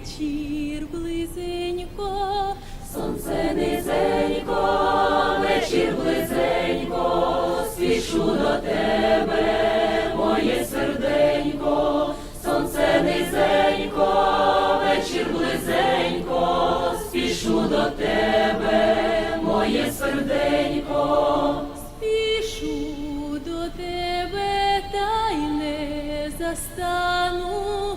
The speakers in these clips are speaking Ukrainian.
вечір близенько, Сонце низенько, вечір близенько, спішу до тебе, моє серденько, сонце низенько, вечір близенько, спішу до тебе, моє серденько. спішу до тебе, та й не застану.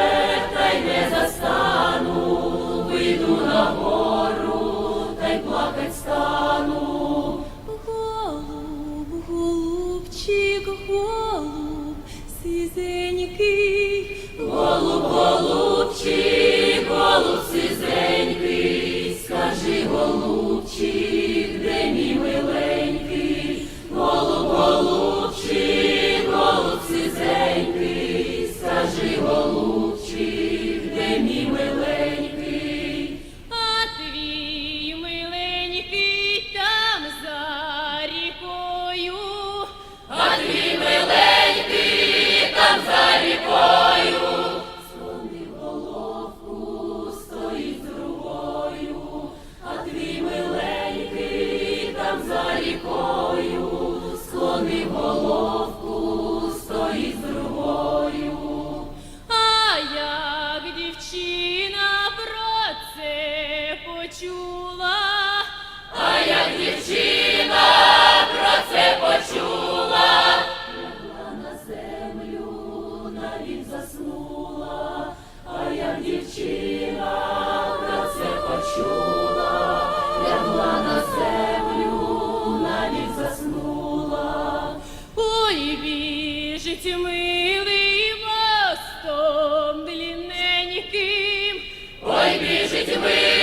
рік заснула, а я дівчина про це почула, лягла на землю, навіть заснула. Ой, біжить милий мостом длінненьким, ой, біжить милий